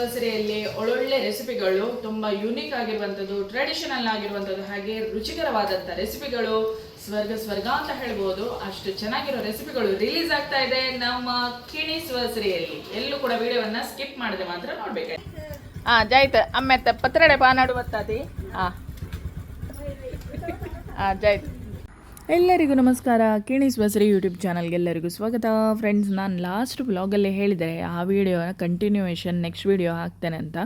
ವಸರಿಯಲ್ಲಿ ಒಳ್ಳೊಳ್ಳೆ ರೆಸಿಪಿಗಳು ತುಂಬಾ ಯುನಿಕ್ ಆಗಿರುವಂಥದ್ದು ಟ್ರೆಡಿಷನಲ್ ಆಗಿರುವಂಥದ್ದು ಹಾಗೆ ರುಚಿಕರವಾದಂಥ ರೆಸಿಪಿಗಳು ಸ್ವರ್ಗ ಸ್ವರ್ಗ ಅಂತ ಹೇಳ್ಬೋದು. ಅಷ್ಟು ಚೆನ್ನಾಗಿರೋ ರೆಸಿಪಿಗಳು ರಿಲೀಸ್ ಆಗ್ತಾ ಇದೆ ನಮ್ಮ ಕಿಣಿ ವಸರಿಯಲ್ಲಿ ಎಲ್ಲೂ ಕೂಡ ವಿಡಿಯೋವನ್ನ ಸ್ಕಿಪ್ ಮಾಡದೆ ಮಾತ್ರ ನೋಡ್ಬೇಕು ಹಾ ಜಾಯ್ತ. ಅಮ್ಮೆತ್ತ ಪತ್ರಡೆ ಪಾನಾಡು ಬತ್ತಾತಿ ಹಾ ಜಾಯ್ತು. ಎಲ್ಲರಿಗೂ ನಮಸ್ಕಾರ. ಕಿಣಿಸ್ ಬಸರಿ ಯೂಟ್ಯೂಬ್ ಚಾನಲ್ಗೆ ಎಲ್ಲರಿಗೂ ಸ್ವಾಗತ. ಫ್ರೆಂಡ್ಸ್ ನಾನು ಲಾಸ್ಟ್ ಬ್ಲಾಗಲ್ಲಿ ಹೇಳಿದರೆ ಆ ವಿಡಿಯೋನ ಕಂಟಿನ್ಯೂಯೇಷನ್ ನೆಕ್ಸ್ಟ್ ವಿಡಿಯೋ ಹಾಕ್ತೇನೆ ಅಂತ.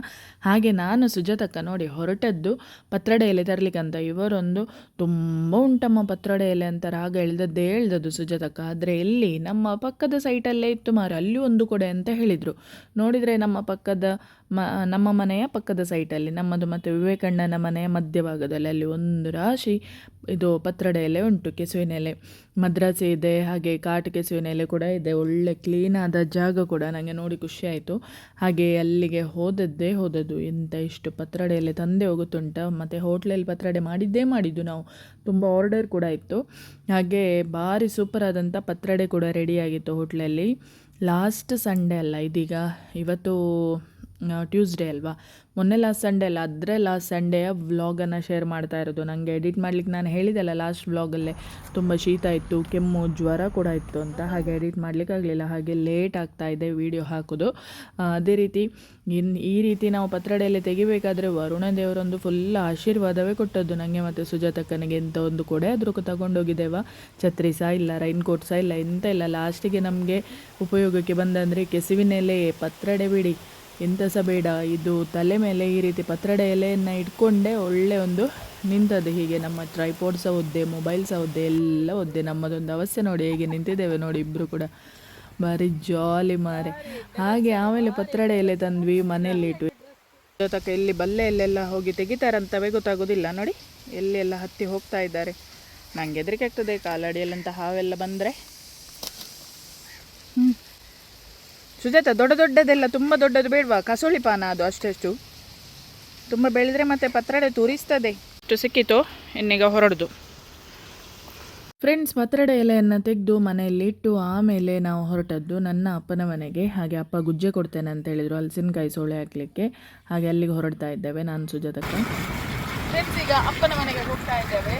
ಹಾಗೆ ನಾನು ಸುಜಾತಕ್ಕ ನೋಡಿ ಹೊರಟದ್ದು ಪತ್ರಡೆಯಲ್ಲಿ ತರಲಿಕ್ಕಂತ ಇವರೊಂದು ತುಂಬ ಉಂಟಮ್ಮ ಪತ್ರಡೆಯಲ್ಲಿ ಅಂತ ರಾಗ ಎಳ್ದದ್ದೇ ಹೇಳ್ದದ್ದು ಸುಜಾತಕ್ಕ. ಆದರೆ ಎಲ್ಲಿ? ನಮ್ಮ ಪಕ್ಕದ ಸೈಟಲ್ಲೇ ಇತ್ತು ಮಾರು, ಅಲ್ಲಿ ಒಂದು ಕೊಡೆ ಅಂತ ಹೇಳಿದರು. ನೋಡಿದರೆ ನಮ್ಮ ಪಕ್ಕದ ಮ, ನಮ್ಮ ಮನೆಯ ಪಕ್ಕದ ಸೈಟಲ್ಲಿ ನಮ್ಮದು ಮತ್ತು ವಿವೇಕಣ್ಣನ ಮನೆಯ ಮಧ್ಯಭಾಗದಲ್ಲಿ ಅಲ್ಲಿ ಒಂದು ರಾಶಿ ಇದು ಪತ್ರಡೆಯಲ್ಲೇ ಉಂಟು. ಕೆಸುವಿನ ಎಲೆ ಮದ್ರಾಸಿ ಇದೆ, ಹಾಗೆ ಕಾಟು ಕೆಸುವಿನ ಎಲೆ ಕೂಡ ಇದೆ. ಒಳ್ಳೆ ಕ್ಲೀನಾದ ಜಾಗ ಕೂಡ ನನಗೆ ನೋಡಿ ಖುಷಿ ಆಯಿತು. ಹಾಗೆ ಅಲ್ಲಿಗೆ ಹೋದದ್ದೇ ಹೋದದ್ದು. ಎಂತ ಇಷ್ಟು ಪತ್ರಡೆಯಲ್ಲಿ ತಂದೆ ಹೋಗುತ್ತುಂಟ? ಮತ್ತು ಹೋಟ್ಲಲ್ಲಿ ಪತ್ರಡೆ ಮಾಡಿದ್ದೇ ಮಾಡಿದ್ದು ನಾವು. ತುಂಬ ಆರ್ಡರ್ ಕೂಡ ಇತ್ತು. ಹಾಗೆ ಭಾರಿ ಸೂಪರ್ ಆದಂಥ ಪತ್ರಡೆ ಕೂಡ ರೆಡಿಯಾಗಿತ್ತು ಹೋಟ್ಲಲ್ಲಿ. ಲಾಸ್ಟ್ ಸಂಡೇ ಅಲ್ಲ ಇದೀಗ. ಇವತ್ತು ಟ್ಯೂಸ್ಡೇ ಅಲ್ವಾ? ಮೊನ್ನೆ ಲಾಸ್ಟ್ ಸಂಡೇ ಅಲ್ಲ ಅದರ ಲಾಸ್ಟ್ ಸಂಡೇಯ ವ್ಲಾಗನ್ನು ಶೇರ್ ಮಾಡ್ತಾ ಇರೋದು. ನನಗೆ ಎಡಿಟ್ ಮಾಡ್ಲಿಕ್ಕೆ ನಾನು ಹೇಳಿದೆಲ್ಲ ಲಾಸ್ಟ್ ವ್ಲಾಗಲ್ಲೇ ತುಂಬ ಶೀತ ಇತ್ತು, ಕೆಮ್ಮು, ಜ್ವರ ಕೂಡ ಇತ್ತು ಅಂತ. ಹಾಗೆ ಎಡಿಟ್ ಮಾಡಲಿಕ್ಕಾಗಲಿಲ್ಲ ಹಾಗೆ ಲೇಟ್ ಆಗ್ತಾ ಇದೆ ವಿಡಿಯೋ ಹಾಕೋದು. ಅದೇ ರೀತಿ ಇನ್ನು ಈ ರೀತಿ ನಾವು ಪತ್ರಡೆಯಲ್ಲಿ ತೆಗಿಬೇಕಾದ್ರೆ ವರುಣ ದೇವರೊಂದು ಫುಲ್ ಆಶೀರ್ವಾದವೇ ಕೊಟ್ಟದ್ದು ನನಗೆ ಮತ್ತು ಸುಜಾತಕ್ಕನಿಗೆ. ಎಂಥ ಒಂದು ಕೊಡೆ ಅದ್ರಕ್ಕೂ ತಗೊಂಡೋಗಿದ್ದೇವ? ಛತ್ರಿ ಸಹ ಇಲ್ಲ ರೈನ್ ಕೋಟ್ ಸಹ ಇಲ್ಲ, ಎಂತ ಇಲ್ಲ. ಲಾಸ್ಟಿಗೆ ನಮಗೆ ಉಪಯೋಗಕ್ಕೆ ಬಂದಂದರೆ ಕೆಸುವಿನೆಲೆ ಪತ್ರಡೆ ಬಿಡಿ. ಎಂತ ಸಹ ಬೇಡ, ಇದು ತಲೆ ಮೇಲೆ ಈ ರೀತಿ ಪತ್ರಡೆ ಎಲೆಯನ್ನು ಇಟ್ಕೊಂಡೆ ಒಳ್ಳೆ ಒಂದು ನಿಂತದ್ದು. ಹೀಗೆ ನಮ್ಮ ಟ್ರೈಪೋಡ್ ಸಹ ಒದ್ದೆ ಮೊಬೈಲ್ ಸಹ ಒದ್ದೆ, ಎಲ್ಲ ಒದ್ದೆ. ನಮ್ಮದೊಂದು ಅವಸ್ಥೆ ನೋಡಿ ಹೇಗೆ ನಿಂತಿದ್ದೇವೆ ನೋಡಿ ಇಬ್ಬರು ಕೂಡ. ಭಾರಿ ಜಾಲಿ ಮಾರೆ. ಹಾಗೆ ಆಮೇಲೆ ಪತ್ರಡೆ ಎಲೆ ತಂದ್ವಿ, ಮನೆಯಲ್ಲಿ ಇಟ್ವಿ ಜೊತಕ ಇಲ್ಲಿ ಬಲ್ಲೆಯಲ್ಲೆಲ್ಲ ಹೋಗಿ ತೆಗಿತಾರಂತವೇ ಗೊತ್ತಾಗೋದಿಲ್ಲ. ನೋಡಿ ಎಲ್ಲೆಲ್ಲ ಹತ್ತಿ ಹೋಗ್ತಾ ಇದ್ದಾರೆ. ನಂಗೆ ಹೆದರಿಕೆ ಆಗ್ತದೆ, ಕಾಲಡಿಯಲ್ಲಂತ ಹಾವೆಲ್ಲ ಬಂದರೆ ಹ್ಞೂ ಸುಜಾತ ದೊಡ್ಡ ದೊಡ್ಡದೆಲ್ಲ ತುಂಬ ದೊಡ್ಡದು ಬೇಡವಾ? ಕಸೋಳಿ ಪಾನ ಅದು ಅಷ್ಟೆಷ್ಟು? ತುಂಬ ಬೆಳೆದ್ರೆ ಮತ್ತೆ ಪತ್ರಡೆ ತೂರಿಸ್ತದೆ. ಇಷ್ಟು ಸಿಕ್ಕಿತು ಇನ್ನೀಗ ಹೊರಡ್ದು. ಫ್ರೆಂಡ್ಸ್ ಪತ್ರಡೆ ಎಲೆಯನ್ನು ತೆಗೆದು ಮನೆಯಲ್ಲಿ ಇಟ್ಟು ಆಮೇಲೆ ನಾವು ಹೊರಟದ್ದು ನನ್ನ ಅಪ್ಪನ ಮನೆಗೆ. ಹಾಗೆ ಅಪ್ಪ ಗುಜ್ಜೆ ಕೊಡ್ತೇನೆ ಅಂತ ಹೇಳಿದರು. ಹಲಸಿನಕಾಯಿ ಸೋಳೆ ಹಾಕಲಿಕ್ಕೆ. ಹಾಗೆ ಅಲ್ಲಿಗೆ ಹೊರಡ್ತಾ ಇದ್ದೇವೆ. ನಾನು ಸುಜಾತಕ್ಕೆ. ಫ್ರೆಂಡ್ಸ್ ಈಗ ಅಪ್ಪನ ಮನೆಗೆ ಹೋಗ್ತಾ ಇದ್ದೇವೆ.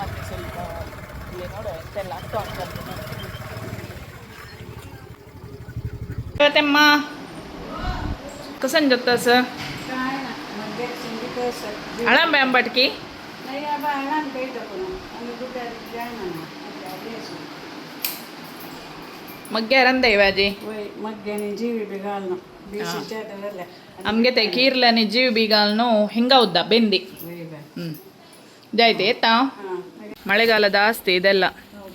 ಮತ್ತೆ ಸ್ವಲ್ಪ ಇಲ್ಲಿ ನೋಡುವ ಎಂತೆಲ್ಲ ಆಗ್ತಾ ಉಂಟು ಇವತ್ತೆಮ್ಮ ಕಸನ್ ಜೊತ್ತ ಸರ್ ಅಳಂಬೆ ಅಂಬಟ್ಕಿ मग्गे रंदे वाजी ಮಗ್ಗೇನೆ ಜೀವಿ ಬಿಗಾಲ್ನು ಬೀಸಿ ಜಾತದಲ್ಲ ನಮಗೆ ತೆ ಕೀರ್ಲನಿ ಜೀವ ಬೀಗಾಲ್ನು ಹಿಂಗ ಉದ್ದ ಬೆಂದಿ ಹ್ಞೂ ಜಾಯ್ತು ಎತ್ತಾ ಮಳೆಗಾಲದ ಆಸ್ತಿ ಇದೆಲ್ಲ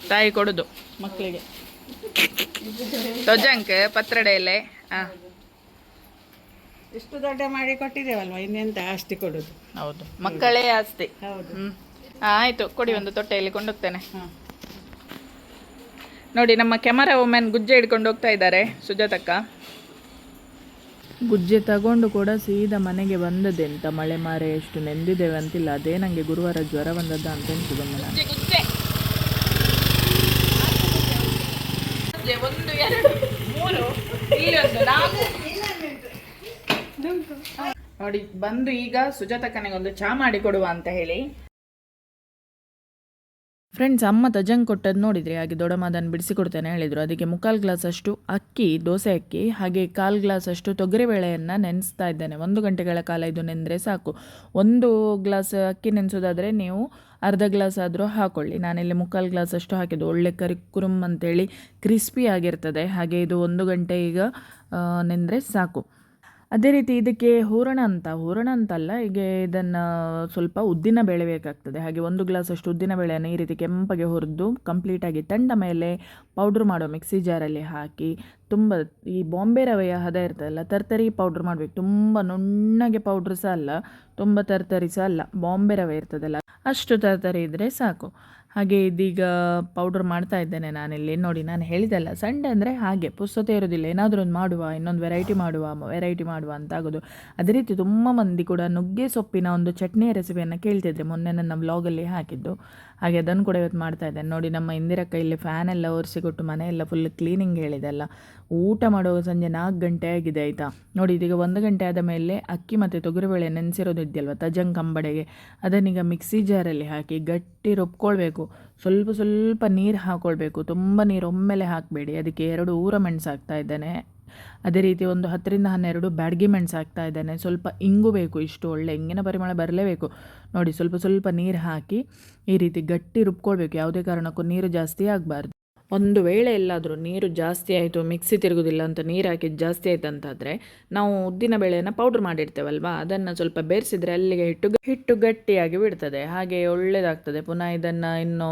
ತಾಯಿ ಕೊಡೋದು ಮಕ್ಕಳಿಗೆ ತೊಜಂಕ್ ಪತ್ರಡೆಯಲ್ಲೇ ಎಲೆ ಹಾಂ ಇಷ್ಟು ದೊಡ್ಡ ಮಾಡಿ ಕೊಟ್ಟಿದ್ದೇವಲ್ವ ಇನ್ನೆಂತ ಆಸ್ತಿ ಕೊಡುದು? ಹೌದು ಮಕ್ಕಳೇ ಆಸ್ತಿ. ಹೌದು. ಆಯಿತು ಕೊಡಿ ಒಂದು ತೊಟ್ಟೆಯಲ್ಲಿ ಕೊಂಡೋಗ್ತೇನೆ. ಹಾಂ. ನೋಡಿ ನಮ್ಮ ಕ್ಯಾಮರಾ ವುಮೆನ್ ಗುಜ್ಜೆ ಹಿಡ್ಕೊಂಡು ಹೋಗ್ತಾ ಇದ್ದಾರೆ ಸುಜಾತಕ್ಕ. ಗುಜ್ಜೆ ತಗೊಂಡು ಕೂಡ ಸೀದಾ ಮನೆಗೆ ಬಂದದೆ ಅಂತ ಮಳೆ ಮಾರೆ ಎಷ್ಟು ನೆಂದಿದ್ದೇವೆ ಅಂತಿಲ್ಲ ಅದೇ ನನಗೆ ಗುರುವಾರ ಜ್ವರ ಬಂದದ್ದ ಅಂತ ಅನ್ಸುದಮ್ಮ ಒಂದು ಎರಡು ಮೂರು ಇಲ್ಲಿ ಒಂದು ನಾಲ್ಕು ನೋಡಿ, ಬಂದು ಈಗ ಸುಜಾತ ಒಂದು ಚಾ ಮಾಡಿ ಕೊಡುವ ಅಂತ ಹೇಳಿ. ಫ್ರೆಂಡ್ಸ್ ಅಮ್ಮ ತಜಂಗ್ ಕೊಟ್ಟದ್ದು ನೋಡಿದ್ರೆ ಹಾಗೆ ದೊಡ್ಡಮ್ಮದನ್ನು ಬಿಡಿಸಿಕೊಡ್ತೇನೆ ಹೇಳಿದರು. ಅದಕ್ಕೆ ಮುಕ್ಕಾಲು ಗ್ಲಾಸ್ ಅಷ್ಟು ಅಕ್ಕಿ, ದೋಸೆ ಅಕ್ಕಿ, ಹಾಗೆ ಕಾಲು ಗ್ಲಾಸ್ ಅಷ್ಟು ತೊಗರಿಬೇಳೆಯನ್ನು ನೆನೆಸ್ತಾ ಇದ್ದೇನೆ. ಒಂದು ಗಂಟೆಗಳ ಕಾಲ ಇದು ನೆಂದರೆ ಸಾಕು. ಒಂದು ಗ್ಲಾಸ್ ಅಕ್ಕಿ ನೆನೆಸೋದಾದರೆ ನೀವು ಅರ್ಧ ಗ್ಲಾಸ್ ಆದರೂ ಹಾಕೊಳ್ಳಿ. ನಾನಿಲ್ಲಿ ಮುಕ್ಕಾಲು ಗ್ಲಾಸ್ ಅಷ್ಟು ಹಾಕಿದ್ದು. ಒಳ್ಳೆ ಕರಿ ಕುರುಮ್ ಅಂತೇಳಿ ಕ್ರಿಸ್ಪಿ ಆಗಿರ್ತದೆ. ಹಾಗೆ ಇದು ಒಂದು ಗಂಟೆ ಈಗ ನೆಂದರೆ ಸಾಕು. ಅದೇ ರೀತಿ ಇದಕ್ಕೆ ಹೂರಣ ಅಂತ, ಹೂರಣ ಅಂತಲ್ಲ ಈಗ ಇದನ್ನು ಸ್ವಲ್ಪ ಉದ್ದಿನ ಬೇಳೆ ಬೇಕಾಗ್ತದೆ. ಹಾಗೆ ಒಂದು ಗ್ಲಾಸಷ್ಟು ಉದ್ದಿನ ಬೇಳೆಯನ್ನು ಈ ರೀತಿ ಕೆಂಪಗೆ ಹುರಿದು ಕಂಪ್ಲೀಟಾಗಿ ತಂಡ ಮೇಲೆ ಪೌಡ್ರ್ ಮಾಡೋ ಮಿಕ್ಸಿ ಜಾರಲ್ಲಿ ಹಾಕಿ, ತುಂಬ ಈ ಬಾಂಬೆ ರವೆಯ ಹದ ಇರ್ತದಲ್ಲ, ತರ್ತರಿ ಪೌಡ್ರ್ ಮಾಡಬೇಕು. ತುಂಬ ನುಣ್ಣಗೆ ಪೌಡ್ರ್ ಸಹ ಅಲ್ಲ, ತುಂಬ ತರ್ತರಿ ಸಹ ಅಲ್ಲ, ಬಾಂಬೆ ರವೆ ಇರ್ತದಲ್ಲ, ಅಷ್ಟು ತರ್ತರಿ ಇದ್ದರೆ ಸಾಕು. ಹಾಗೆ ಇದೀಗ ಪೌಡರ್ ಮಾಡ್ತಾ ಇದ್ದೇನೆ ನಾನಿಲ್ಲಿ. ನೋಡಿ, ನಾನು ಹೇಳಿದೆಲ್ಲ ಸಂಡೆ ಅಂದರೆ ಹಾಗೆ ಪುಸ್ತತೆ ಇರೋದಿಲ್ಲ. ಏನಾದರೂ ಒಂದು ಮಾಡುವ, ಇನ್ನೊಂದು ವೆರೈಟಿ ಮಾಡುವ ವೆರೈಟಿ ಮಾಡುವ ಅಂತ ಆಗೋದು. ಅದೇ ರೀತಿ ತುಂಬ ಮಂದಿ ಕೂಡ ನುಗ್ಗೆ ಸೊಪ್ಪಿನ ಒಂದು ಚಟ್ನಿಯ ರೆಸಿಪಿಯನ್ನು ಕೇಳ್ತಿದ್ರೆ. ಮೊನ್ನೆ ನನ್ನ ವ್ಲಾಗಲ್ಲಿ ಹಾಕಿದ್ದು. ಹಾಗೆ ಅದನ್ನು ಕೂಡ ಇವತ್ತು ಮಾಡ್ತಾ ಇದ್ದೇನೆ. ನೋಡಿ, ನಮ್ಮ ಇಂದಿರಕ್ಕ ಇಲ್ಲಿ ಫ್ಯಾನ್ ಎಲ್ಲ ಒರೆಸಿಕೊಟ್ಟು ಮನೆಯೆಲ್ಲ ಫುಲ್ ಕ್ಲೀನಿಂಗ್ ಹೇಳಿದೆಲ್ಲ ಊಟ ಮಾಡುವಾಗ ಸಂಜೆ ನಾಲ್ಕು ಗಂಟೆ ಆಗಿದೆ ಆಯಿತಾ? ನೋಡಿ, ಇದೀಗ ಒಂದು ಗಂಟೆ ಆದ ಮೇಲೆ ಅಕ್ಕಿ ಮತ್ತು ತೊಗರಿಬೇಳೆ ನೆನೆಸಿರೋದು ಇದೆಯಲ್ವ, ತಜಂಗ್ ಕಂಬಡೆಗೆ ಅದನ್ನೀಗ ಮಿಕ್ಸಿ ಜಾರಲ್ಲಿ ಹಾಕಿ ಗಟ್ಟಿ ರುಬ್ಕೊಳ್ಬೇಕು. ಸ್ವಲ್ಪ ಸ್ವಲ್ಪ ನೀರು ಹಾಕ್ಕೊಳ್ಬೇಕು ತುಂಬ ನೀರು ಒಮ್ಮೆಲೆ ಹಾಕಬೇಡಿ. ಅದಕ್ಕೆ ಎರಡು ಊರ ಮೆಣಸು ಹಾಕ್ತಾ ಇದ್ದೇನೆ. ಅದೇ ರೀತಿ ಒಂದು ಹತ್ತರಿಂದ ಹನ್ನೆರಡು ಬ್ಯಾಡ್ಗಿ ಮೆಣಸು ಹಾಕ್ತಾ ಇದ್ದೇನೆ. ಸ್ವಲ್ಪ ಇಂಗು ಬೇಕು, ಇಷ್ಟು ಒಳ್ಳೆ ಇಂಗಿನ ಪರಿಮಳ ಬರಲೇಬೇಕು. ನೋಡಿ, ಸ್ವಲ್ಪ ಸ್ವಲ್ಪ ನೀರು ಹಾಕಿ ಈ ರೀತಿ ಗಟ್ಟಿ ರುಬ್ಕೊಳ್ಬೇಕು. ಯಾವುದೇ ಕಾರಣಕ್ಕೂ ನೀರು ಜಾಸ್ತಿ ಆಗಬಾರ್ದು. ಒಂದು ವೇಳೆ ಎಲ್ಲಾದರೂ ನೀರು ಜಾಸ್ತಿ ಆಯಿತು, ಮಿಕ್ಸಿ ತಿರುಗುದಿಲ್ಲ ಅಂತ ನೀರು ಹಾಕಿದ್ದು ಜಾಸ್ತಿ ಆಯ್ತು ಅಂತಾದರೆ ನಾವು ಉದ್ದಿನ ಬೇಳೆಯನ್ನು ಪೌಡ್ರ್ ಮಾಡಿರ್ತೇವಲ್ವಾ? ಅದನ್ನು ಸ್ವಲ್ಪ ಬೆರೆಸಿದ್ರೆ ಅಲ್ಲಿಗೆ ಹಿಟ್ಟು ಹಿಟ್ಟು ಗಟ್ಟಿಯಾಗಿ ಬಿಡ್ತದೆ. ಹಾಗೆ ಒಳ್ಳೆಯದಾಗ್ತದೆ ಪುನಃ ಇದನ್ನು ಇನ್ನೂ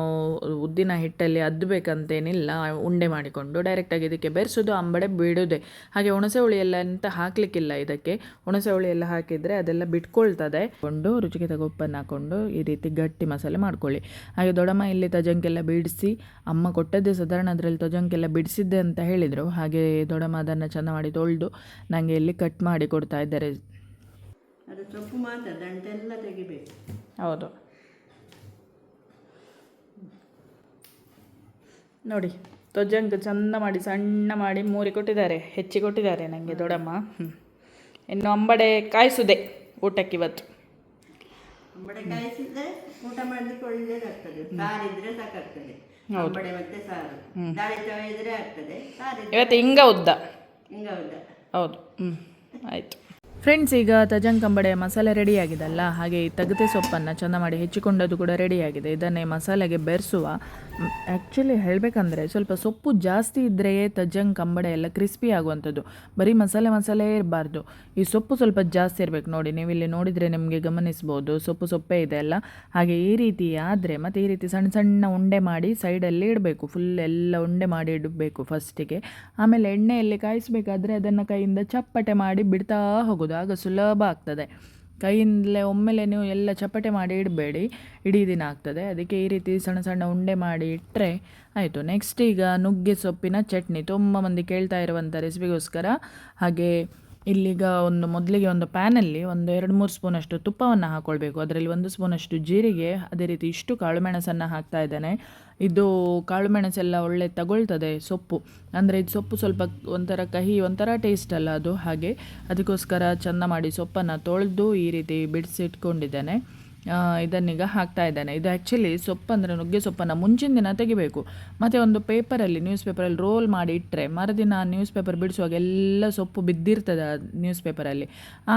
ಉದ್ದಿನ ಹಿಟ್ಟಲ್ಲಿ ಅದ್ದಬೇಕಂತೇನಿಲ್ಲ ಉಂಡೆ ಮಾಡಿಕೊಂಡು ಡೈರೆಕ್ಟಾಗಿ ಇದಕ್ಕೆ ಬೆರೆಸೋದು, ಅಂಬಡೆ ಬಿಡೋದೆ. ಹಾಗೆ ಹುಣಸೆ ಹುಳಿ ಎಲ್ಲ ಅಂತ ಹಾಕಲಿಕ್ಕಿಲ್ಲ ಇದಕ್ಕೆ. ಹುಣಸೆ ಹುಳಿ ಎಲ್ಲ ಹಾಕಿದರೆ ಅದೆಲ್ಲ ಬಿಟ್ಕೊಳ್ತದೆ. ಕೊಂಡು ರುಚಿಗೆ ತಗೋ ಉಪ್ಪನ್ನು ಹಾಕ್ಕೊಂಡು ಈ ರೀತಿ ಗಟ್ಟಿ ಮಸಾಲೆ ಮಾಡ್ಕೊಳ್ಳಿ. ಹಾಗೆ ದೊಡಮ್ಮ ಇಲ್ಲಿ ತಜಂಕೆಲ್ಲ ಬಿಡಿಸಿ, ಅಮ್ಮ ಕೊಟ್ಟದ್ದೇ ಸಾಧಾರಣ ಅದರಲ್ಲಿ ತಜಂಕೆಲ್ಲ ಬಿಡಿಸಿದ್ದೆ ಅಂತ ಹೇಳಿದರು. ಹಾಗೆ ದೊಡ್ಡಮ್ಮ ಅದನ್ನು ಚೆಂದ ಮಾಡಿ ತೊಳೆದು ನನಗೆ ಇಲ್ಲಿ ಕಟ್ ಮಾಡಿ ಕೊಡ್ತಾ ಇದ್ದಾರೆ. ಅದು ಸೊಪ್ಪು ಮಾತ್ರ ದಂಟೆಲ್ಲ ತೆಗಿಬೇಕು. ಹೌದು. ನೋಡಿ ತ್ವಜಂಕ ಚಂದ ಮಾಡಿ ಸಣ್ಣ ಮಾಡಿ ಮೂರಿ ಕೊಟ್ಟಿದ್ದಾರೆ. ಹೆಚ್ಚಿ ಕೊಟ್ಟಿದ್ದಾರೆ ನನಗೆ ದೊಡ್ಡಮ್ಮ. ಹ್ಞೂ ಇನ್ನು ಅಂಬಡೆ ಕಾಯಿಸುದೆ ಊಟಕ್ಕೆ ಇವತ್ತು. ಅಂಬಡೆ ಕಾಯಿಸಿದ್ರೆ ಊಟ ಮಾಡಲಿಕ್ಕೆ ಒಳ್ಳೇದಾಗ್ತದೆ. ಸಾರಿದ್ರೆ ಸಾಕಾಗ್ತದೆ. ಅಂಬಡೆ ಮತ್ತೆ ಸಾರು. ಇದ್ರೆ ಆಗ್ತದೆ ಇವತ್ತು ಹಿಂಗ ಉದ್ದ ಹಿಂಗ ಉದ್ದ ಹೌದು. ಹ್ಞೂ ಆಯಿತು. ಫ್ರೆಂಡ್ಸ್, ಈಗ ತಜಂಕಂಬಡೆ ಮಸಾಲೆ ರೆಡಿಯಾಗಿದೆಲ್ಲ. ಹಾಗೆ ಈ ತಗತೆ ಸೊಪ್ಪನ್ನು ಚೆಂದ ಮಾಡಿ ಹೆಚ್ಚಿಕೊಂಡದ್ದು ಕೂಡ ರೆಡಿಯಾಗಿದೆ. ಇದನ್ನೇ ಮಸಾಲೆಗೆ ಬೆರೆಸುವ. ಆ್ಯಕ್ಚುಲಿ ಹೇಳಬೇಕಂದ್ರೆ ಸ್ವಲ್ಪ ಸೊಪ್ಪು ಜಾಸ್ತಿ ಇದ್ದರೆಯೇ ತಜಂಗ್ ಕಂಬಡೆ ಎಲ್ಲ ಕ್ರಿಸ್ಪಿ ಆಗುವಂಥದ್ದು. ಬರೀ ಮಸಾಲೆ ಮಸಾಲೆ ಇರಬಾರ್ದು. ಈ ಸೊಪ್ಪು ಸ್ವಲ್ಪ ಜಾಸ್ತಿ ಇರಬೇಕು ನೋಡಿ. ನೀವು ಇಲ್ಲಿ ನೋಡಿದರೆ ನಿಮಗೆ ಗಮನಿಸ್ಬೋದು. ಸೊಪ್ಪು ಸೊಪ್ಪೇ ಇದೆ ಅಲ್ಲ. ಹಾಗೆ ಈ ರೀತಿ ಆದರೆ ಮತ್ತು ಈ ರೀತಿ ಸಣ್ಣ ಸಣ್ಣ ಉಂಡೆ ಮಾಡಿ ಸೈಡಲ್ಲಿ ಇಡಬೇಕು. ಫುಲ್ ಎಲ್ಲ ಉಂಡೆ ಮಾಡಿ ಇಡಬೇಕು ಫಸ್ಟಿಗೆ ಆಮೇಲೆ ಎಣ್ಣೆಯಲ್ಲಿ ಕಾಯಿಸಬೇಕಾದ್ರೆ ಅದನ್ನು ಕೈಯಿಂದ ಚಪ್ಪಟೆ ಮಾಡಿ ಬಿಡ್ತಾ ಹೋಗೋದು. ಆಗ ಸುಲಭ ಆಗ್ತದೆ. ಕೈಯಿಂದಲೇ ಒಮ್ಮೆಲೆ ನೀವು ಎಲ್ಲ ಚಪ್ಪಟೆ ಮಾಡಿ ಇಡಬೇಡಿ. ಇಡೀ ದಿನ ಆಗ್ತದೆ. ಅದಕ್ಕೆ ಈ ರೀತಿ ಸಣ್ಣ ಸಣ್ಣ ಉಂಡೆ ಮಾಡಿ ಇಟ್ಟರೆ ಆಯಿತು. ನೆಕ್ಸ್ಟ್ ಈಗ ನುಗ್ಗೆ ಸೊಪ್ಪಿನ ಚಟ್ನಿ. ತುಂಬ ಮಂದಿ ಕೇಳ್ತಾ ಇರುವಂಥ ರೆಸಿಪಿಗೋಸ್ಕರ ಹಾಗೆ ಇಲ್ಲಿಗ ಒಂದು ಮೊದಲಿಗೆ ಒಂದು ಪ್ಯಾನಲ್ಲಿ ಒಂದು ಎರಡು ಮೂರು ಸ್ಪೂನಷ್ಟು ತುಪ್ಪವನ್ನು ಹಾಕ್ಕೊಳ್ಬೇಕು ಅದರಲ್ಲಿ ಒಂದು ಸ್ಪೂನಷ್ಟು ಜೀರಿಗೆ, ಅದೇ ರೀತಿ ಇಷ್ಟು ಕಾಳು ಮೆಣಸನ್ನು ಹಾಕ್ತಾ ಇದ್ದೇನೆ. ಇದು ಕಾಳು ಮೆಣಸೆಲ್ಲ ಒಳ್ಳೆ ತಗೊಳ್ತದೆ ಸೊಪ್ಪು. ಅಂದರೆ ಇದು ಸೊಪ್ಪು ಸ್ವಲ್ಪ ಒಂಥರ ಕಹಿ, ಒಂಥರ ಟೇಸ್ಟ್ ಅಲ್ಲ ಅದು. ಹಾಗೆ ಅದಕ್ಕೋಸ್ಕರ ಚಂದ ಮಾಡಿ ಸೊಪ್ಪನ್ನು ತೊಳೆದು ಈ ರೀತಿ ಬಿಡಿಸಿಟ್ಕೊಂಡಿದ್ದೇನೆ. ಇದನ್ನೀಗ ಹಾಕ್ತಾ ಇದ್ದಾನೆ. ಇದು ಆ್ಯಕ್ಚುಲಿ ಸೊಪ್ಪು ಅಂದರೆ ನುಗ್ಗೆ ಸೊಪ್ಪನ್ನು ಮುಂಚಿನ ದಿನ ತೆಗಿಬೇಕು. ಮತ್ತು ಒಂದು ಪೇಪರಲ್ಲಿ ನ್ಯೂಸ್ ಪೇಪರಲ್ಲಿ ರೋಲ್ ಮಾಡಿ ಇಟ್ಟರೆ ಮರುದಿನ ನ್ಯೂಸ್ ಪೇಪರ್ ಬಿಡಿಸುವಾಗ ಎಲ್ಲ ಸೊಪ್ಪು ಬಿದ್ದಿರ್ತದೆ ನ್ಯೂಸ್ ಪೇಪರಲ್ಲಿ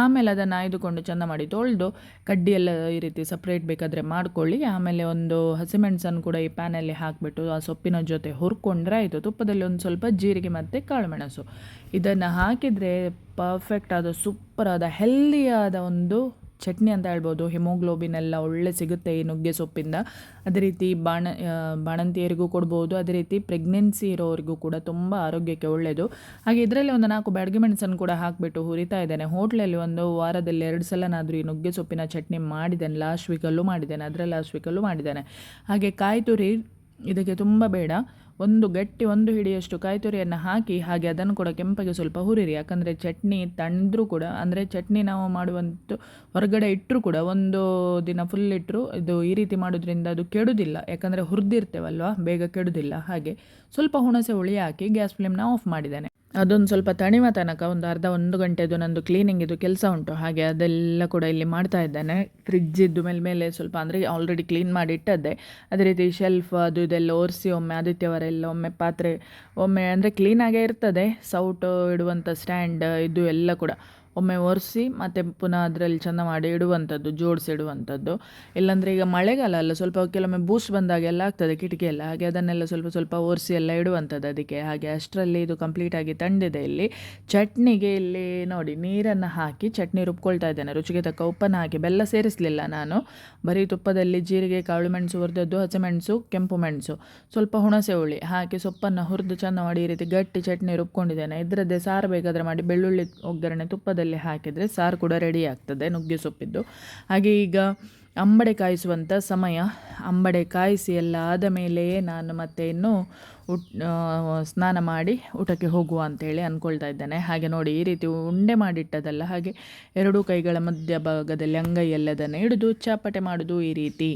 ಆಮೇಲೆ ಅದನ್ನು ಆಯ್ದುಕೊಂಡು ಚೆಂದ ಮಾಡಿ ತೊಳೆದು, ಕಡ್ಡಿ ಎಲ್ಲ ಈ ರೀತಿ ಸಪ್ರೇಟ್ ಬೇಕಾದರೆ ಮಾಡ್ಕೊಳ್ಳಿ. ಆಮೇಲೆ ಒಂದು ಹಸಿಮೆಣಸನ್ನು ಕೂಡ ಈ ಪ್ಯಾನಲ್ಲಿ ಹಾಕಿಬಿಟ್ಟು ಆ ಸೊಪ್ಪಿನ ಜೊತೆ ಹುರ್ಕೊಂಡ್ರೆ ಆಯಿತು. ತುಪ್ಪದಲ್ಲಿ ಒಂದು ಸ್ವಲ್ಪ ಜೀರಿಗೆ ಮತ್ತು ಕಾಳುಮೆಣಸು. ಇದನ್ನು ಹಾಕಿದರೆ ಪರ್ಫೆಕ್ಟ್ ಆದ ಸೂಪರ್ ಆದ ಹೆಲ್ದಿಯಾದ ಒಂದು ಚಟ್ನಿ ಅಂತ ಹೇಳ್ಬೋದು ಹಿಮೋಗ್ಲೋಬಿನ್ ಎಲ್ಲ ಒಳ್ಳೆ ಸಿಗುತ್ತೆ ಈ ನುಗ್ಗೆ ಸೊಪ್ಪಿಂದ. ಅದೇ ರೀತಿ ಬಾಣ ಬಾಣಂತಿಯರಿಗೂ ಕೊಡ್ಬೋದು, ಅದೇ ರೀತಿ ಪ್ರೆಗ್ನೆನ್ಸಿ ಇರೋರಿಗೂ ಕೂಡ ತುಂಬ ಆರೋಗ್ಯಕ್ಕೆ ಒಳ್ಳೆಯದು ಹಾಗೆ ಇದರಲ್ಲಿ ಒಂದು ನಾಲ್ಕು ಬ್ಯಾಡ್ಗೆ ಮೆಣಸನ್ನು ಕೂಡ ಹಾಕಿಬಿಟ್ಟು ಹುರಿತಾ ಇದ್ದೇನೆ. ಹೋಟ್ಲಲ್ಲಿ ಒಂದು ವಾರದಲ್ಲಿ ಎರಡು ಸಲನಾದರೂ ಈ ನುಗ್ಗೆ ಸೊಪ್ಪಿನ ಚಟ್ನಿ ಮಾಡಿದ್ದೇನೆ ಲಾಸ್ಟ್ ವೀಕಲ್ಲೂ ಮಾಡಿದ್ದೇನೆ ಅದರ ಲಾಸ್ಟ್ ವೀಕಲ್ಲೂ ಮಾಡಿದ್ದೇನೆ. ಹಾಗೆ ಕಾಯಿ ತುರಿ ಇದಕ್ಕೆ ತುಂಬ ಬೇಡ. ಒಂದು ಗಟ್ಟಿ ಒಂದು ಹಿಡಿಯಷ್ಟು ಕಾಯಿ ತುರಿಯನ್ನು ಹಾಕಿ, ಹಾಗೆ ಅದನ್ನು ಕೂಡ ಕೆಂಪಗೆ ಸ್ವಲ್ಪ ಹುರಿರಿ. ಯಾಕಂದರೆ ಚಟ್ನಿ ತಂದರೂ ಕೂಡ, ಅಂದರೆ ಚಟ್ನಿ ನಾವು ಮಾಡುವಂಥ ಹೊರಗಡೆ ಇಟ್ಟರೂ ಕೂಡ, ಒಂದು ದಿನ ಫುಲ್ ಇಟ್ಟರು ಇದು ಈ ರೀತಿ ಮಾಡೋದ್ರಿಂದ ಅದು ಕೆಡುವುದಿಲ್ಲ ಯಾಕಂದರೆ ಹುರಿದಿರ್ತೇವಲ್ವ, ಬೇಗ ಕೆಡೋದಿಲ್ಲ. ಹಾಗೆ ಸ್ವಲ್ಪ ಹುಣಸೆ ಹುಳಿ ಹಾಕಿ ಗ್ಯಾಸ್ ಫ್ಲೇಮ್ನ ಆಫ್ ಮಾಡಿದ್ದೇನೆ. ಅದೊಂದು ಸ್ವಲ್ಪ ತಣಿವ ತನಕ ಒಂದು ಅರ್ಧ ಒಂದು ಗಂಟೆದು ನಂದು ಕ್ಲೀನಿಂಗ್ ಇದು ಕೆಲಸ ಉಂಟು. ಹಾಗೆ ಅದೆಲ್ಲ ಕೂಡ ಇಲ್ಲಿ ಮಾಡ್ತಾ ಇದ್ದೇನೆ. ಫ್ರಿಜ್ಜಿದ್ದು ಮೇಲೆ ಮೇಲೆ ಸ್ವಲ್ಪ ಅಂದರೆ ಆಲ್ರೆಡಿ ಕ್ಲೀನ್ ಮಾಡಿ ಇಟ್ಟದ್ದೆ. ಅದೇ ರೀತಿ ಶೆಲ್ಫ್ ಅದು ಇದೆಲ್ಲ ಒರೆಸಿ ಒಮ್ಮೆ ಆದಿತ್ಯವಾರ ಎಲ್ಲ ಒಮ್ಮೆ ಪಾತ್ರೆ ಒಮ್ಮೆ ಅಂದರೆ ಕ್ಲೀನಾಗೇ ಇರ್ತದೆ. ಸೌಟು ಇಡುವಂಥ ಸ್ಟ್ಯಾಂಡ್ ಇದು ಎಲ್ಲ ಕೂಡ. ಒಮ್ಮೆ ಒರೆಸಿ ಮತ್ತು ಪುನಃ ಅದರಲ್ಲಿ ಚೆಂದ ಮಾಡಿ ಇಡುವಂಥದ್ದು ಜೋಡಿಸಿ ಇಡುವಂಥದ್ದು ಇಲ್ಲಾಂದರೆ ಈಗ ಮಳೆಗಾಲ ಅಲ್ಲ, ಸ್ವಲ್ಪ ಕೆಲವೊಮ್ಮೆ ಬೂಸ್ಟ್ ಬಂದಾಗ ಎಲ್ಲ ಆಗ್ತದೆ, ಕಿಟಕಿ ಎಲ್ಲ. ಹಾಗೆ ಅದನ್ನೆಲ್ಲ ಸ್ವಲ್ಪ ಸ್ವಲ್ಪ ಒರೆಸಿ ಎಲ್ಲ ಇಡುವಂಥದ್ದು ಅದಕ್ಕೆ. ಹಾಗೆ ಅಷ್ಟರಲ್ಲಿ ಇದು ಕಂಪ್ಲೀಟಾಗಿ ತಂಡಿದೆ ಇಲ್ಲಿ. ಚಟ್ನಿಗೆ ಇಲ್ಲಿ ನೋಡಿ, ನೀರನ್ನು ಹಾಕಿ ಚಟ್ನಿ ರುಬ್ಕೊಳ್ತಾ ಇದ್ದೇನೆ. ರುಚಿಗೆ ತಕ್ಕ ಉಪ್ಪನ್ನು ಹಾಕಿ ಬೆಲ್ಲ ಸೇರಿಸಲಿಲ್ಲ ನಾನು. ಬರೀ ತುಪ್ಪದಲ್ಲಿ ಜೀರಿಗೆ, ಕಾಳು ಮೆಣಸು, ಹುರಿದದ್ದು ಹಸಿಮೆಣಸು ಕೆಂಪು ಮೆಣಸು. ಸ್ವಲ್ಪ ಹುಣಸೆ ಹುಳಿ ಹಾಕಿ ಸೊಪ್ಪನ್ನು ಹುರಿದು ಚೆಂದ ಮಾಡಿ ಈ ರೀತಿ ಗಟ್ಟಿ ಚಟ್ನಿ ರುಬ್ಕೊಂಡಿದ್ದೇನೆ. ಇದರದ್ದೇ ಸಾರು ಬೇಕಾದರೆ ಮಾಡಿ ಬೆಳ್ಳುಳ್ಳಿ ಒಗ್ಗರಣೆ ತುಪ್ಪದಲ್ಲಿ ಹಾಕಿದರೆ ಸಾರು ಕೂಡ ರೆಡಿ ಆಗ್ತದೆ, ನುಗ್ಗೆ ಸೊಪ್ಪಿದ್ದು. ಹಾಗೆ ಈಗ ಅಂಬಡೆ ಕಾಯಿಸುವಂಥ ಸಮಯ. ಅಂಬಡೆ ಕಾಯಿಸಿ ಎಲ್ಲ ಆದ ಮೇಲೆಯೇ ನಾನು ಮತ್ತೆ ಇನ್ನೂ ಉಟ್ ಸ್ನಾನ ಮಾಡಿ ಊಟಕ್ಕೆ ಹೋಗುವ ಅಂತೇಳಿ ಅಂದ್ಕೊಳ್ತಾ ಇದ್ದೇನೆ. ಹಾಗೆ ನೋಡಿ, ಈ ರೀತಿ ಉಂಡೆ ಮಾಡಿಟ್ಟದಲ್ಲ, ಹಾಗೆ ಎರಡೂ ಕೈಗಳ ಮಧ್ಯಭಾಗದಲ್ಲಿ ಅಂಗೈಯಲ್ಲದನ್ನು ಹಿಡಿದು ಚಾಪಟೆ ಮಾಡೋದು ಈ ರೀತಿ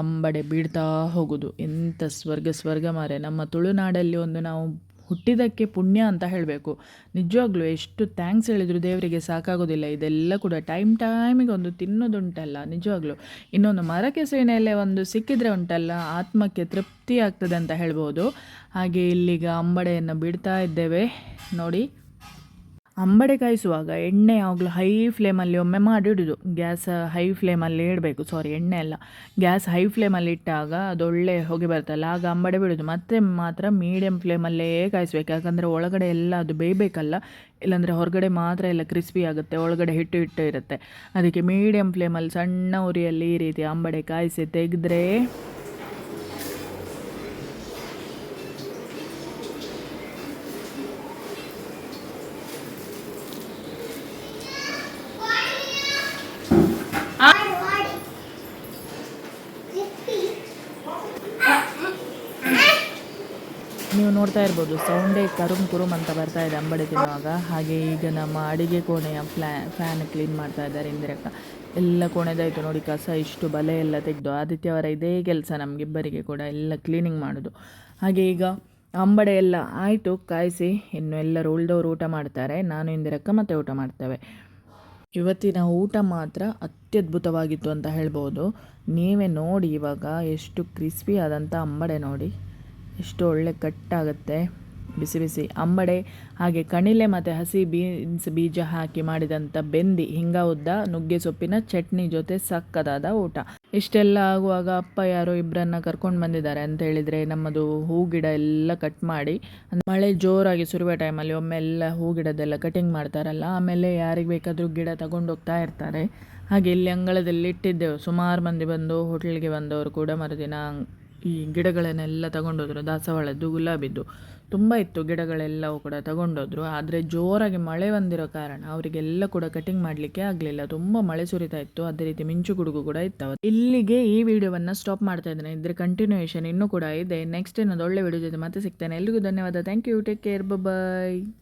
ಅಂಬಡೆ ಬೀಳ್ತಾ ಹೋಗೋದು. ಎಂಥ ಸ್ವರ್ಗ ಸ್ವರ್ಗ ಮಾರೆ. ನಮ್ಮ ತುಳುನಾಡಲ್ಲಿ ಒಂದು ನಾವು ಹುಟ್ಟಿದ್ದಕ್ಕೆ ಪುಣ್ಯ ಅಂತ ಹೇಳಬೇಕು. ನಿಜವಾಗ್ಲೂ ಎಷ್ಟು ಥ್ಯಾಂಕ್ಸ್ ಹೇಳಿದ್ರು ದೇವರಿಗೆ ಸಾಕಾಗೋದಿಲ್ಲ. ಇದೆಲ್ಲ ಕೂಡ ಟೈಮ್ ಟೈಮಿಗೆ ಒಂದು ತಿನ್ನೋದುಂಟಲ್ಲ, ನಿಜವಾಗ್ಲೂ. ಇನ್ನೊಂದು ಮರಕ್ಕೆ ಎಲೆ ಒಂದು ಸಿಕ್ಕಿದ್ರೆ ಉಂಟಲ್ಲ, ಆತ್ಮಕ್ಕೆ ತೃಪ್ತಿ ಆಗ್ತದೆ ಅಂತ ಹೇಳ್ಬೋದು. ಹಾಗೆ ಇಲ್ಲಿಗ ಅಂಬಡೆಯನ್ನು ಬಿಡ್ತಾ ಇದ್ದೇವೆ. ನೋಡಿ. ಅಂಬಡೆ ಕಾಯಿಸುವಾಗ ಎಣ್ಣೆ ಯಾವಾಗಲೂ ಹೈ ಫ್ಲೇಮಲ್ಲಿ ಒಮ್ಮೆ ಮಾಡಿಡೋದು ಗ್ಯಾಸ್ ಹೈ ಫ್ಲೇಮಲ್ಲಿ ಇಡಬೇಕು. ಸಾರಿ ಎಣ್ಣೆ ಅಲ್ಲ. ಗ್ಯಾಸ್ ಹೈ ಫ್ಲೇಮಲ್ಲಿ ಇಟ್ಟಾಗ ಅದೊಳ್ಳೆ ಹೊಗೆ ಬರ್ತಲ್ಲ ಆಗ ಅಂಬಡೆ ಬಿಡೋದು. ಮತ್ತೆ ಮಾತ್ರ ಮೀಡಿಯಮ್ ಫ್ಲೇಮಲ್ಲೇ ಕಾಯಿಸ್ಬೇಕು. ಯಾಕಂದರೆ ಒಳಗಡೆ ಎಲ್ಲ ಅದು ಬೇಯಬೇಕಲ್ಲ. ಇಲ್ಲಾಂದರೆ ಹೊರಗಡೆ ಮಾತ್ರ ಎಲ್ಲ ಕ್ರಿಸ್ಪಿ ಆಗುತ್ತೆ. ಒಳಗಡೆ ಹಿಟ್ಟು ಹಿಟ್ಟು ಇರುತ್ತೆ. ಅದಕ್ಕೆ ಮೀಡಿಯಮ್ ಫ್ಲೇಮಲ್ಲಿ ಸಣ್ಣ ಉರಿಯಲ್ಲಿ ಈ ರೀತಿ ಅಂಬಡೆ ಕಾಯಿಸಿ ತೆಗೆದ್ರೆ ನೀವು ನೋಡ್ತಾ ಇರ್ಬೋದು. ಸೌಂಡೇ ಕರುಮ್ ಕುರುಮ್ ಅಂತ ಬರ್ತಾ ಇದೆ ಅಂಬಡೆ ತಿನ್ನುವಾಗ. ಹಾಗೆ ಈಗ ನಮ್ಮ ಅಡಿಗೆ ಕೋಣೆಯ ಫ್ಲಾ ಫ್ಯಾನ್ ಕ್ಲೀನ್ ಮಾಡ್ತಾ ಇದ್ದಾರೆ ಇಂದಿರಕ್ಕ. ಎಲ್ಲ ಕೋಣೆದಾಯಿತು ನೋಡಿ, ಕಸ ಇಷ್ಟು ಬಲೆ ಎಲ್ಲ ತೆಗೆದು. ಆದಿತ್ಯವಾರ ಇದೇ ಕೆಲಸ ನಮಗಿಬ್ಬರಿಗೆ ಕೂಡ ಎಲ್ಲ ಕ್ಲೀನಿಂಗ್ ಮಾಡೋದು. ಹಾಗೆ ಈಗ ಅಂಬಡೆ ಎಲ್ಲ ಆಯಿತು, ಕಾಯಿಸಿ. ಇನ್ನು ಎಲ್ಲರೂ ಉಳ್ದವರು ಊಟ ಮಾಡ್ತಾರೆ. ನಾನು, ಇಂದಿರಕ್ಕ ಮತ್ತೆ ಊಟ ಮಾಡ್ತೇವೆ. ಇವತ್ತಿನ ಊಟ ಮಾತ್ರ ಅತ್ಯದ್ಭುತವಾಗಿತ್ತು ಅಂತ ಹೇಳ್ಬೋದು. ನೀವೇ ನೋಡಿ ಇವಾಗ ಎಷ್ಟು ಕ್ರಿಸ್ಪಿ ಆದಂಥ ಅಂಬಡೆ ನೋಡಿ. ಎಷ್ಟು ಒಳ್ಳೆ ಕಟ್ಟಾಗುತ್ತೆ. ಬಿಸಿ ಬಿಸಿ ಅಂಬಡೆ, ಹಾಗೆ ಕಣಿಲೆ ಮತ್ತು ಹಸಿ ಬೀನ್ಸ್ ಬೀಜ ಹಾಕಿ ಮಾಡಿದಂಥ ಬೆಂದಿ, ಹಿಂಗ ಉದ್ದ ನುಗ್ಗೆ ಸೊಪ್ಪಿನ ಚಟ್ನಿ ಜೊತೆ ಸಕ್ಕದಾದ ಊಟ. ಇಷ್ಟೆಲ್ಲ ಆಗುವಾಗ ಅಪ್ಪ ಯಾರೋ ಇಬ್ಬರನ್ನ ಕರ್ಕೊಂಡು ಬಂದಿದ್ದಾರೆ ಅಂತ ಹೇಳಿದರೆ ನಮ್ಮದು ಹೂ ಗಿಡ ಎಲ್ಲ ಕಟ್ ಮಾಡಿ ಮಳೆ ಜೋರಾಗಿ ಸುರುವ ಟೈಮಲ್ಲಿ ಒಮ್ಮೆ ಎಲ್ಲ ಹೂ ಗಿಡದೆಲ್ಲ ಕಟಿಂಗ್ ಮಾಡ್ತಾರಲ್ಲ, ಆಮೇಲೆ ಯಾರಿಗೆ ಬೇಕಾದರೂ ಗಿಡ ತಗೊಂಡೋಗ್ತಾ ಇರ್ತಾರೆ. ಹಾಗೆ ಇಲ್ಲಿ ಅಂಗಳದಲ್ಲಿ ಇಟ್ಟಿದ್ದೆವು. ಸುಮಾರು ಮಂದಿ ಬಂದು ಹೋಟ್ಲಿಗೆ ಬಂದವರು ಕೂಡ ಮರುದಿನ ಈ ಗಿಡಗಳನ್ನೆಲ್ಲ ತಗೊಂಡೋದ್ರು. ದಾಸವಾಳದ್ದು, ಗುಲಾಬಿದ್ದು ತುಂಬ ಇತ್ತು. ಗಿಡಗಳೆಲ್ಲವೂ ಕೂಡ ತಗೊಂಡೋದ್ರು. ಆದರೆ ಜೋರಾಗಿ ಮಳೆ ಬಂದಿರೋ ಕಾರಣ ಅವರಿಗೆಲ್ಲ ಕೂಡ ಕಟಿಂಗ್ ಮಾಡಲಿಕ್ಕೆ ಆಗಲಿಲ್ಲ. ತುಂಬ ಮಳೆ ಸುರಿತಾ ಇತ್ತು. ಅದೇ ರೀತಿ ಮಿಂಚು ಗುಡುಗು ಕೂಡ ಇತ್ತು ಇಲ್ಲಿಗೆ ಈ ವಿಡಿಯೋವನ್ನು ಸ್ಟಾಪ್ ಮಾಡ್ತಾ ಇದ್ದೇನೆ. ಇದ್ರ ಕಂಟಿನ್ಯೂಯೇಷನ್ ಇನ್ನೂ ಕೂಡ ಇದೆ. ನೆಕ್ಸ್ಟ್ ಇನ್ನೊಂದು ಒಳ್ಳೆ ವಿಡಿಯೋ ಜೊತೆ ಮತ್ತೆ ಸಿಗ್ತೇನೆ. ಎಲ್ರಿಗೂ ಧನ್ಯವಾದ. Thank you take care bye